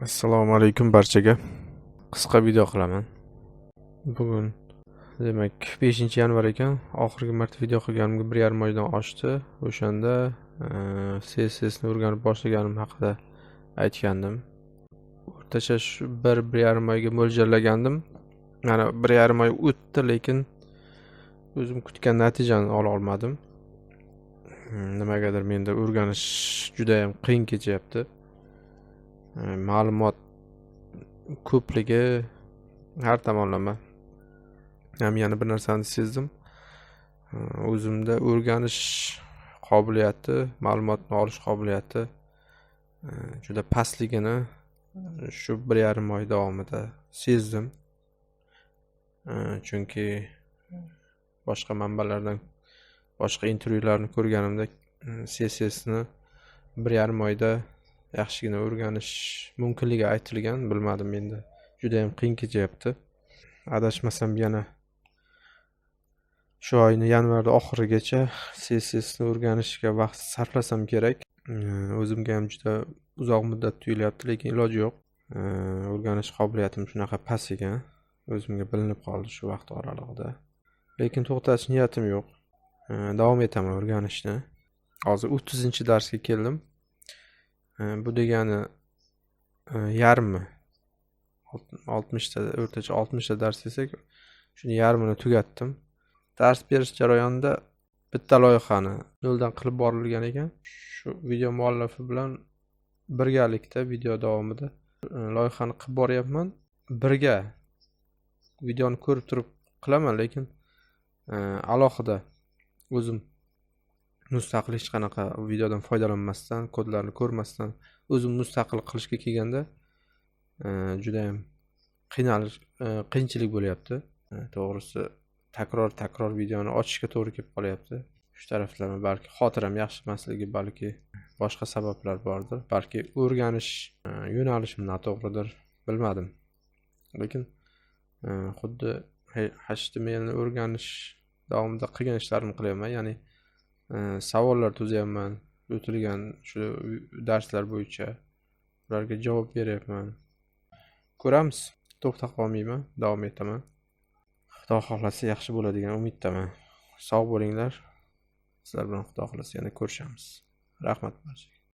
assalomu alaykum barchaga. Qisqa video qilaman. Bugun demak 5 yanvar ekan. Oxirgi marta video qilganimga bir yarim oydan oshdi. O'shanda e, cssni o'rganib boshlaganim haqida aytgandim. O'rtacha shu bir bir yarim oyga mo'ljallagandim. Mana bir yarim oy o'tdi lekin o'zim kutgan natijani ola olmadim. Nimagadir menda o'rganish judayam qiyin kechyapti ma'lumot ko'pligi har tomonlama. Ham yana bir narsani sezdim. O'zimda o'rganish qobiliyati ma'lumotni olish qobiliyati e, juda pastligini shu bir yarim oy davomida sezdim. E, chunki boshqa manbalardan boshqa intervyularni ko'rganimda e, cssni bir yarim oyda yaxshigina o'rganish mumkinligi aytilgan bilmadim endi. Judayam qiyin kechyapti adashmasam yana shu oyni yanvarni oxirigacha cssni o'rganishga vaqt sarflasam kerak. O'zimga ham juda uzoq muddat tuyulyapti lekin iloji yo'q. O'rganish qobiliyatim shunaqa past ekan. O'zimga bilinib qoldi shu vaqt oralig'ida. Lekin to'xtash niyatim yo'q. Davom etaman o'rganishni. Hozir o'ttizinchi darsga keldim. Bu degani e, yarmi? Oltmishta o'rtacha oltmishta dars desak shuni yarmini tugatdim. Dars berish jarayonida bitta loyihani noldan qilib borilgan ekan. Shu video muallifi bilan birgalikda video davomida e, loyihani qilib boryapman. Birga videoni ko'rib turib qilaman lekin e, alohida o'zim mustaqil hech qanaqa videodan foydalanmasdan kodlarni ko'rmasdan o'zim mustaqil qilishga kelganda e, judayam qiynalish e, qiyinchilik bo'lyapti. E, to'g'risi takror takror videoni ochishga to'g'ri kelib qolyapti. Shu taraflama balki xotiram yaxshi emasligi balki boshqa sabablar bordir. Balki o'rganish yo'nalishim noto'g'ridir bilmadim. Lekin xuddi htmlni o'rganish davomida qilgan ishlarimni qilyapman ya'ni Э, savollar tuzyapman o'tilgan shu darslar bo'yicha ularga javob beryapman. Ko'ramiz. To'xtab qolmayman. Davom etaman. Xudo xohlasa yaxshi bo'ladigan umiddaman. Sog' bo'linglar. Sizlar bilan xudo xohlasa yana ko'rishamiz. Rahmat barchaga